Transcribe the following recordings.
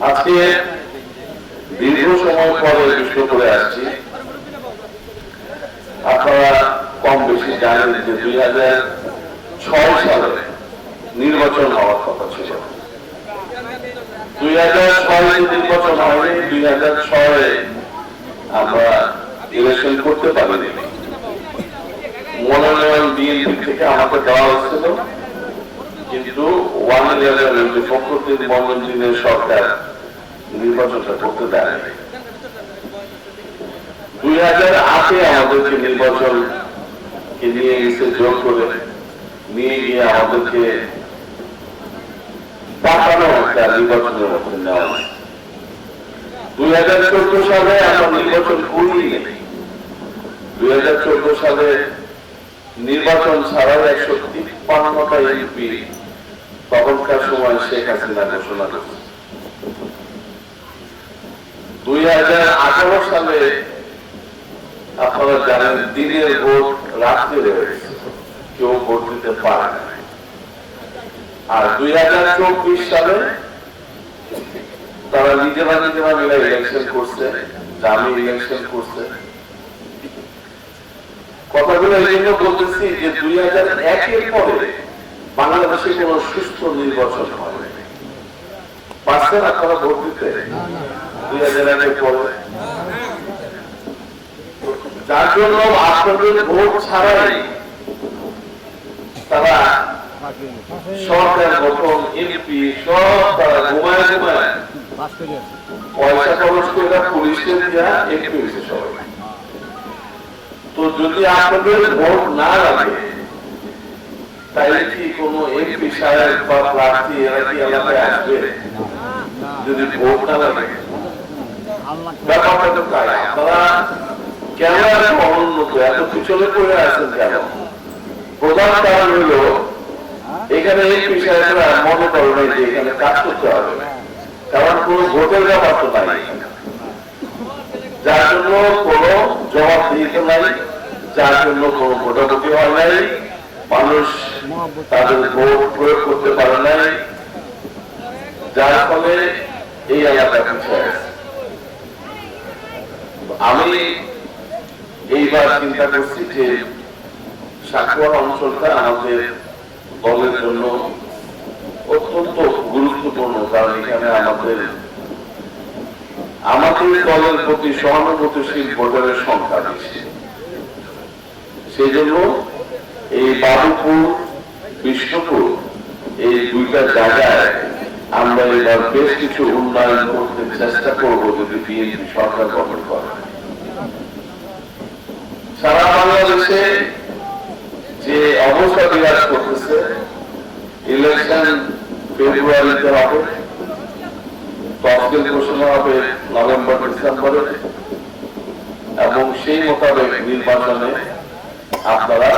আজকে দীর্ঘ সময় পরে করে আসছি। আপনারা কম বেশি জানেন যে দুই হাজার ছয় সালে নির্বাচন হওয়ার কথা ছিল। দুই হাজার ছয় নির্বাচন হয়নি দুই হাজার ছয়ে আমরা ইলেকশন করতে পারিনি। মনোনয়ন বিএনপি থেকে আমাকে দেওয়া ওয়ান ইলেভেন যে ফখরুদ্দিন মনোনয়নের সরকার নির্বাচনটা করতে দেয়নি দুই হাজার আটে আমাদেরকে নির্বাচন নিয়ে গেছে জোর করে নিয়ে গিয়ে আমাদেরকে পাঠানো একটা নির্বাচনের মধ্যে নেওয়া হয়। দুই হাজার চোদ্দ সালে আমরা নির্বাচন করিনি। দুই হাজার চোদ্দ সালে নির্বাচন ছাড়াও একশো তিপ্পান্নটা এমপি তখনকার সময় শেখ হাসিনা ঘোষণা করেছে দুই হাজার আঠারো সালে আপনারা জানেন দিনের ভোট রাত্রে রয়েছে কেউ ভোট দিতে পারে না। আর দুই হাজার চব্বিশ সালে তারা নিজেরা নিজেরা মিলে ইলেকশন করছে, দামি ইলেকশন করছে। কথাগুলো এই জন্য বলতেছি যে দুই হাজার একের পরে বাংলাদেশে কোন সুস্থ নির্বাচন হবে পারছেন আপনারা ভোট দিতে দুই হাজার একের পরে। যার জন্য আপনাদের ভোট ছাড়াই তারা সরকার গঠন, এমপি, সব তারা ঘুমায় ঘুমায় পয়সা খরচ করে পুলিশের দেওয়া এমপি হয়েছে সবাই। তো যদি আপনাদের ভোট না লাগে তাইলে কি কোনো এমপি সাহেব বা প্রার্থী এরা কি এলাকায় আসবে? যদি ভোট না লাগে? ব্যাপারটা তো তাই। আপনারা কেন এত অনুন্নত? এত পিছনে পড়ে আছেন কেন? প্রধান কারণ হলো, এখানে এমপি সাহেবরা মনে করে নাই যে এখানে কাজ করতে হবে। কারণ কোন ভোটের ব্যাপার তো নাই যার জন্য কোনো জবাব দিতে নাই, যার জন্য কোনো ভোটাভুটি হয় নাই মানুষ তাদের ভোট প্রয়োগ করতে পারে নাই, যার ফলে এই এলাকা পিছিয়ে আমি এইবার চিন্তা করছি যে সাকুয়া অঞ্চলটা আমাদের দলের জন্য অত্যন্ত গুরুত্বপূর্ণ, কারণ এখানে আমাদের আমাদের দলের প্রতি সহানুভূতিশীল ভোটারের সংখ্যা বেশি। সেই জন্য এই বাবুপুর বিষ্ণুপুর, এই দুইটা জায়গায় আমরা এবার বেশ কিছু উন্নয়ন করতে চেষ্টা করব যদি বিএনপি সরকার গঠন করে। সারা বাংলাদেশে যে অবস্থা বিরাজ করতেছে ইলেকশন ফেব্রুয়ারিতে হবে, তফসিল ঘোষণা হবে নভেম্বর ডিসেম্বরে এবং সেই মোতাবেক নির্বাচনে আপনারা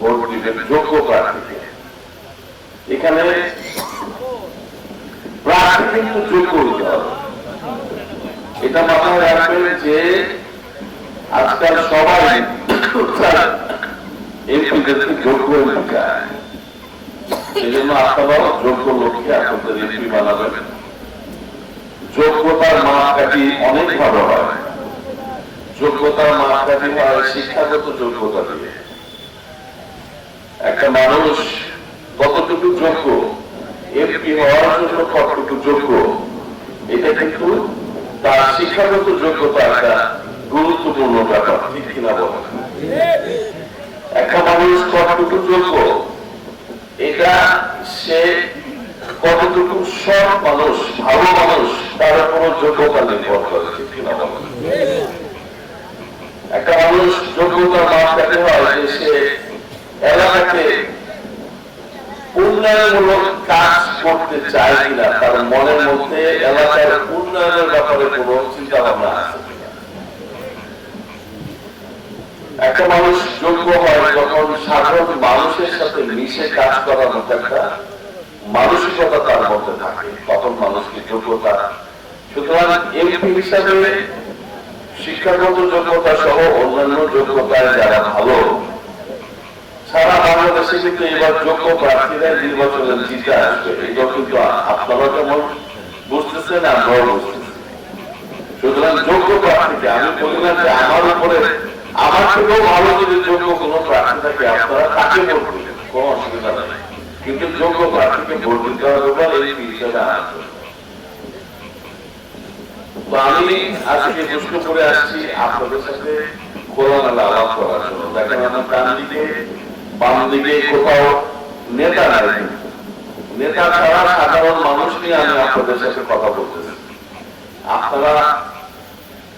ভোট দিবেন যোগ্য প্রার্থীকে এখানে প্রার্থী কিন্তু যোগ্য এটা মাথায় রাখবেন যে আজকাল সবাই এমপি বানাবেন। যোগ্যতার মাপকাঠি অনেক ভালো হয়। যোগ্যতার মাপকাঠি হয় শিক্ষাগত যোগ্যতা দিয়ে। একটা মানুষ কতটুকু যোগ্য? এমপি হওয়ার জন্য কতটুকু যোগ্য? এটা কিন্তু তার শিক্ষাগত যোগ্যতা একটা গুরুত্বপূর্ণ ব্যাপার, ঠিক কিনা বলেন একটা মানুষ কতটুকু যোগ্য? এটা সে কতটুকু সৎ মানুষ, ভালো মানুষ, তার উপর যোগ্যতা নির্ভর করে, ঠিক কিনা বলেন একটা মানুষ যোগ্যতা মাপকাঠি হয় যে সে এলাকাকে উন্নয়নমূলক কাজ করতে চায় কিনা, তার মনের মধ্যে এলাকার উন্নয়নের ব্যাপারে কোনো চিন্তা ভাবনা আছে একটা মানুষ যোগ্য হয় যখন সাধারণ মানুষের সাথে মিশে কাজ করার মতো একটা মানসিকতা তার মধ্যে থাকে, তখন মানুষকে যোগ্যতা? সুতরাং এমপি হিসাবে শিক্ষাগত যোগ্যতা সহ অন্যান্য যোগ্যতায় যারা ভালো সারা বাংলাদেশে কিন্তু এবার যোগ্য প্রার্থীরা নির্বাচনে জিতে আসবে। এটাও কিন্তু আপনারা যেমন বুঝতেছেন, আমরাও বুঝতেছি। সুতরাং যোগ্য প্রার্থীকে, আমি বলি না যে আমার উপরে, আমার থেকেও ভালো যদি যোগ্য কোনো প্রার্থী থাকে, আপনারা তাকে ভোট দিবেন, কোনো অসুবিধা নেই। কিন্তু যোগ্য প্রার্থীকে ভোট দিতে হবে বলে এই হিসেবে আসবে আমি আজকে প্রশ্ন করে আসছি আপনাদের সাথে খোলামেলা আলাপ করার জন্য। দেখেন আমার ডান বাম কোথাও নেতা নাই। নেতা ছাড়া সাধারণ মানুষ নিয়ে আমি আপনাদের সাথে কথা বলতেছি। আপনারা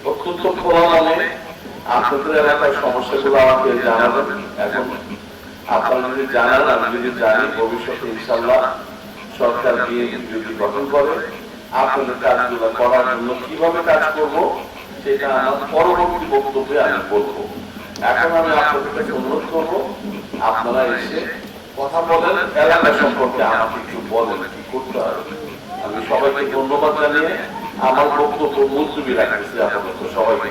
অত্যন্ত খোলা মনে আপনাদের এলাকার সমস্যাগুলো আমাকে জানাবেন। এখন আপনারা যদি জানান, আমি যদি জানি, ভবিষ্যতে ইনশাল্লাহ সরকার দিয়ে যদি গঠন করে, আপনাদের কাজগুলো করার জন্য কীভাবে কাজ করব, সেটা আমার পরবর্তী বক্তব্যে আমি বলব। এখন আমি আপনাদের কাছে অনুরোধ করব, আপনারা এসে কথা বলেন, এলাকা সম্পর্কে আমাকে একটু বলেন কি করতে হবে। আমি সবাইকে ধন্যবাদ জানিয়ে আমার বক্তব্য মুলতুবি রাখতেছি আপাতত সবাইকে